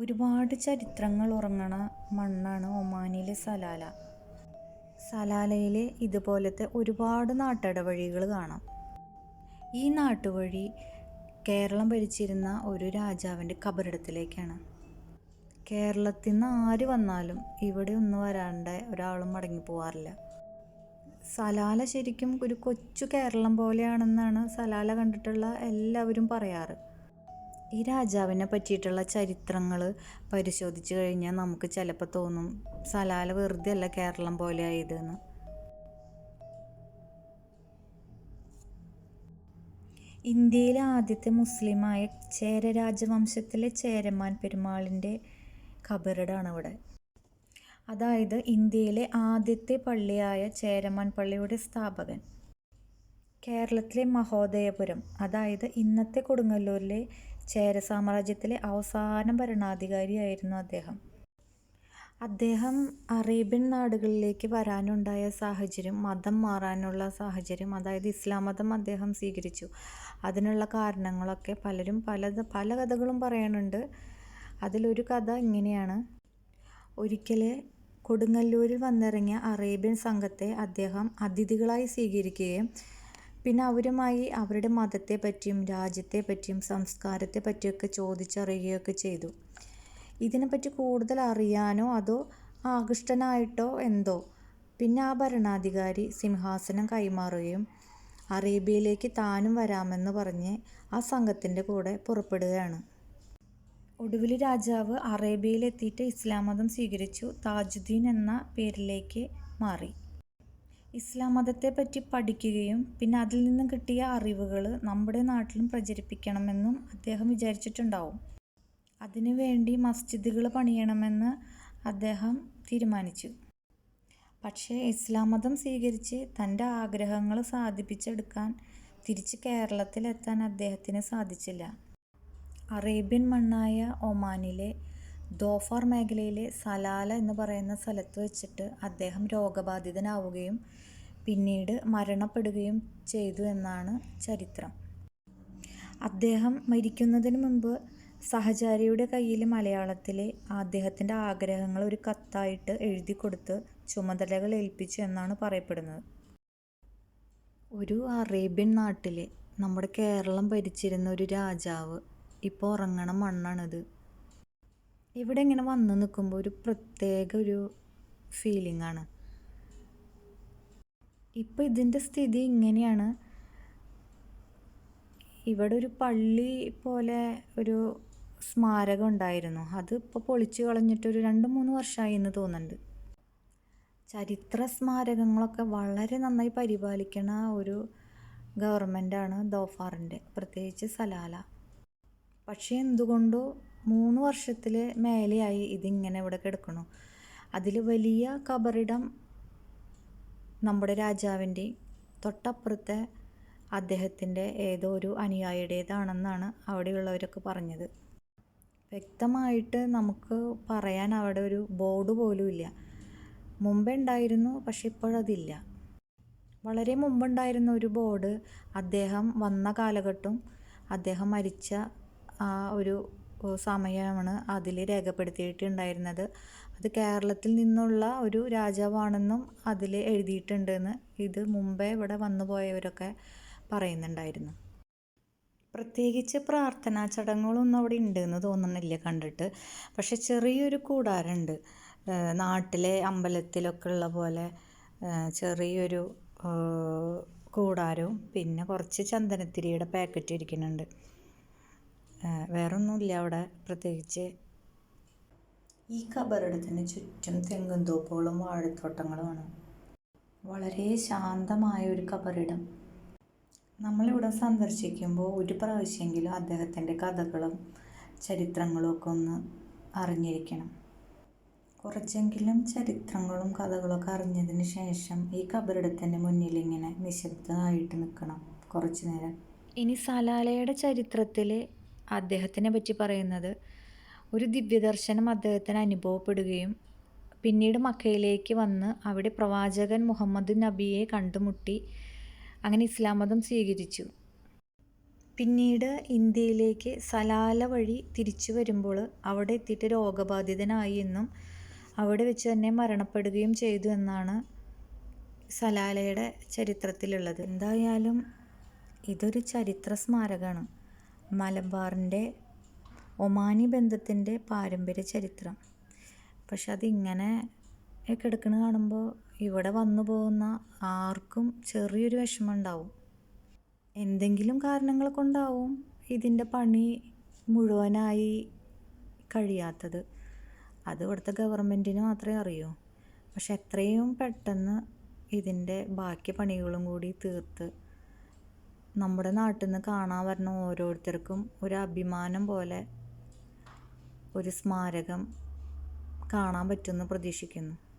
ഒരുപാട് ചരിത്രങ്ങൾ ഉറങ്ങണ മണ്ണാണ് ഒമാനിലെ സലാല. സലാലയിലെ ഇതുപോലത്തെ ഒരുപാട് നാട്ടിടവഴികൾ കാണാം. ഈ നാട്ടുവഴി കേരളം ഭരിച്ചിരുന്ന ഒരു രാജാവിന്റെ കബറിടത്തിലേക്കാണ് കേരളത്തിൽ നിന്ന് ആര് വന്നാലും ഇവിടെ ഒന്നും വരാണ്ട് ഒരാളും മടങ്ങി പോവാറില്ല. സലാല ശരിക്കും ഒരു കൊച്ചു കേരളം പോലെയാണെന്നാണ് സലാല കണ്ടിട്ടുള്ള എല്ലാവരും പറയാറ്. ഈ രാജാവിനെ പറ്റിയിട്ടുള്ള ചരിത്രങ്ങൾ പരിശോധിച്ച് കഴിഞ്ഞാൽ നമുക്ക് ചിലപ്പോൾ തോന്നും സലാല വെറുതെ അല്ല കേരളം പോലെ ആയതെന്ന്. ഇന്ത്യയിലെ ആദ്യത്തെ മുസ്ലിമായ ചേര രാജവംശത്തിലെ ചേരമാൻ പെരുമാളിന്റെ കബറടാണ് ഇവിടെ അതായത് ഇന്ത്യയിലെ ആദ്യത്തെ പള്ളിയായ ചേരമാൻ പള്ളിയുടെ സ്ഥാപകൻ. കേരളത്തിലെ മഹോദയപുരം അതായത് ഇന്നത്തെ കൊടുങ്ങല്ലൂരിലെ ചേര സാമ്രാജ്യത്തിലെ അവസാന ഭരണാധികാരിയായിരുന്നു അദ്ദേഹം. അദ്ദേഹം അറേബ്യൻ നാടുകളിലേക്ക് വരാനുണ്ടായ സാഹചര്യം മതം മാറാനുള്ള സാഹചര്യം അതായത് ഇസ്ലാം മതം അദ്ദേഹം സ്വീകരിച്ചു. അതിനുള്ള കാരണങ്ങളൊക്കെ പലരും പല പല കഥകളും പറയാനുണ്ട്. അതിലൊരു കഥ ഇങ്ങനെയാണ്. ഒരിക്കൽ കൊടുങ്ങല്ലൂരിൽ വന്നിറങ്ങിയ അറേബ്യൻ സംഘത്തെ അദ്ദേഹം അതിഥികളായി സ്വീകരിക്കുകയും പിന്നെ അവരുമായി അവരുടെ മതത്തെ പറ്റിയും രാജ്യത്തെ പറ്റിയും സംസ്കാരത്തെ പറ്റിയൊക്കെ ചോദിച്ചറിയുകയൊക്കെ ചെയ്തു. ഇതിനെപ്പറ്റി കൂടുതൽ അറിയാനോ അതോ ആകൃഷ്ടനായിട്ടോ എന്തോ? പിന്നെ ആ ഭരണാധികാരി സിംഹാസനം കൈമാറുകയും അറേബ്യയിലേക്ക് താനും വരാമെന്ന് പറഞ്ഞ് ആ സംഘത്തിന്റെ കൂടെ പുറപ്പെടുകയാണ്. ഒടുവിൽ രാജാവ് അറേബ്യയിലെത്തിയിട്ട് ഇസ്ലാം മതം സ്വീകരിച്ചു. താജുദ്ദീൻ എന്ന പേരിലേക്ക് മാറി. ഇസ്ലാം മതത്തെ പറ്റി പഠിക്കുകയും പിന്നെ അതിൽ നിന്നും കിട്ടിയ അറിവുകൾ നമ്മുടെ നാട്ടിലും പ്രചരിപ്പിക്കണമെന്നും അദ്ദേഹം വിചാരിച്ചിട്ടുണ്ടാവും. അതിനുവേണ്ടി മസ്ജിദുകൾ പണിയണമെന്ന് അദ്ദേഹം തീരുമാനിച്ചു. പക്ഷേ ഇസ്ലാം മതം സ്വീകരിച്ച് തന്റെ ആഗ്രഹങ്ങൾ സാധിപ്പിച്ചെടുക്കാൻ തിരിച്ച് കേരളത്തിലെത്താൻ അദ്ദേഹത്തിന് സാധിച്ചില്ല. അറേബ്യൻ മണ്ണായ ഒമാനിലെ ദോഫാർ മേഖലയിലെ സലാല എന്ന് പറയുന്ന സ്ഥലത്ത് വെച്ചിട്ട് അദ്ദേഹം രോഗബാധിതനാവുകയും പിന്നീട് മരണപ്പെടുകയും ചെയ്തു എന്നാണ് ചരിത്രം. അദ്ദേഹം മരിക്കുന്നതിന് മുമ്പ് സഹചാരിയുടെ കയ്യിൽ മലയാളത്തിലെ അദ്ദേഹത്തിന്റെ ആഗ്രഹങ്ങൾ ഒരു കത്തായിട്ട് എഴുതി കൊടുത്ത് ചുമതലകൾ ഏൽപ്പിച്ചു എന്നാണ് പറയപ്പെടുന്നത്. ഒരു അറേബ്യൻ നാട്ടിൽ നമ്മുടെ കേരളം ഭരിച്ചിരുന്ന ഒരു രാജാവ് ഇപ്പോൾ ഉറങ്ങണ മണ്ണാണിത്. ഇവിടെ ഇങ്ങനെ വന്നു നിൽക്കുമ്പോൾ ഒരു പ്രത്യേക ഒരു ഫീലിംഗ് ആണ്. ഇപ്പം ഇതിന്റെ സ്ഥിതി ഇങ്ങനെയാണ്. ഇവിടെ ഒരു പള്ളി പോലെ ഒരു സ്മാരകം ഉണ്ടായിരുന്നു. അത് ഇപ്പോൾ പൊളിച്ചു കളഞ്ഞിട്ട് ഒരു രണ്ട് മൂന്ന് വർഷമായി എന്ന് തോന്നുന്നുണ്ട്. ചരിത്ര സ്മാരകങ്ങളൊക്കെ വളരെ നന്നായി പരിപാലിക്കണ ഒരു ഗവൺമെന്റാണ് ദോഫാറിന്റെ പ്രത്യേകിച്ച് സലാല. പക്ഷേ എന്തുകൊണ്ടോ മൂന്ന് വർഷത്തിൽ മേലെയായി ഇതിങ്ങനെ ഇവിടെ കിടക്കണു. അതിൽ വലിയ കബറിടം നമ്മുടെ രാജാവിന്റെ തൊട്ടപ്പുറത്തെ അദ്ദേഹത്തിന്റെ ഏതോ ഒരു അനുയായിയുടേതാണെന്നാണ് അവിടെയുള്ളവരൊക്കെ പറഞ്ഞത്. വ്യക്തമായിട്ട് നമുക്ക് പറയാൻ അവിടെ ഒരു ബോർഡ് പോലും ഇല്ല. മുമ്പേ ഉണ്ടായിരുന്നു പക്ഷെ ഇപ്പോഴതില്ല. വളരെ മുമ്പുണ്ടായിരുന്ന ഒരു ബോർഡ് അദ്ദേഹം വന്ന കാലഘട്ടം അദ്ദേഹം മരിച്ച ആ ഒരു സമയമാണ് അതിൽ രേഖപ്പെടുത്തിയിട്ടുണ്ടായിരുന്നത്. അത് കേരളത്തിൽ നിന്നുള്ള ഒരു രാജാവാണെന്നും അതിൽ എഴുതിയിട്ടുണ്ടെന്ന് ഇത് മുമ്പേ ഇവിടെ വന്നു പോയവരൊക്കെ പറയുന്നുണ്ടായിരുന്നു. പ്രത്യേകിച്ച് പ്രാർത്ഥനാ ചടങ്ങുകളൊന്നും അവിടെ ഉണ്ടെന്ന് തോന്നുന്നില്ല കണ്ടിട്ട്. പക്ഷെ ചെറിയൊരു കൂടാരമുണ്ട്. നാട്ടിലെ അമ്പലത്തിലൊക്കെ ഉള്ള പോലെ ചെറിയൊരു കൂടാരവും പിന്നെ കുറച്ച് ചന്ദനത്തിരിയുടെ പാക്കറ്റ് ഇരിക്കുന്നുണ്ട്. വേറൊന്നുമില്ല അവിടെ പ്രത്യേകിച്ച്. ഈ കബറിടത്തിന് ചുറ്റും തെങ്ങും തോപ്പുകളും വാഴത്തോട്ടങ്ങളുമാണ്. വളരെ ശാന്തമായ ഒരു കബറിടം. നമ്മളിവിടെ സന്ദർശിക്കുമ്പോൾ ഒരു പ്രാവശ്യമെങ്കിലും അദ്ദേഹത്തിന്റെ കഥകളും ചരിത്രങ്ങളും ഒക്കെ ഒന്ന് അറിഞ്ഞിരിക്കണം. കുറച്ചെങ്കിലും ചരിത്രങ്ങളും കഥകളൊക്കെ അറിഞ്ഞതിന് ശേഷം ഈ കബറിടത്തിന്റെ മുന്നിൽ ഇങ്ങനെ നിശബ്ദമായിട്ട് നിൽക്കണം കുറച്ച് നേരം. ഇനി സലാലയുടെ ചരിത്രത്തിൽ അദ്ദേഹത്തിനെ പറ്റി പറയുന്നത്. ഒരു ദിവ്യദർശനം അദ്ദേഹത്തിന് അനുഭവപ്പെടുകയും പിന്നീട് മക്കയിലേക്ക് വന്ന് അവിടെ പ്രവാചകൻ മുഹമ്മദ് നബിയെ കണ്ടുമുട്ടി അങ്ങനെ ഇസ്ലാം മതം സ്വീകരിച്ചു. പിന്നീട് ഇന്ത്യയിലേക്ക് സലാല വഴി തിരിച്ചു വരുമ്പോൾ അവിടെ എത്തിയിട്ട് രോഗബാധിതനായി എന്നും അവിടെ വെച്ച് തന്നെ മരണപ്പെടുകയും ചെയ്തു എന്നാണ് സലാലയുടെ ചരിത്രത്തിലുള്ളത്. എന്തായാലും ഇതൊരു ചരിത്ര സ്മാരകമാണ്. മലബാറിന്റെ ഒമാനി ബന്ധത്തിന്റെ പാരമ്പര്യ ചരിത്രം. പക്ഷെ അതിങ്ങനെ കിടക്കണ കാണുമ്പോൾ ഇവിടെ വന്നു പോകുന്ന ആർക്കും ചെറിയൊരു വിഷമം ഉണ്ടാവും. എന്തെങ്കിലും കാരണങ്ങൾ കൊണ്ടാവും ഇതിന്റെ പണി മുഴുവനായി കഴിയാത്തത്. അത് ഇവിടുത്തെ ഗവൺമെന്റിന് മാത്രമേ അറിയൂ. പക്ഷെ എത്രയും പെട്ടെന്ന് ഇതിന്റെ ബാക്കി പണികളും കൂടി തീർത്ത് നമ്മുടെ നാട്ടിൽ നിന്ന് കാണാൻ വരുന്ന ഓരോരുത്തർക്കും ഒരു അഭിമാനം പോലെ ഒരു സ്മാരകം കാണാൻ പറ്റുമെന്ന് പ്രതീക്ഷിക്കുന്നു.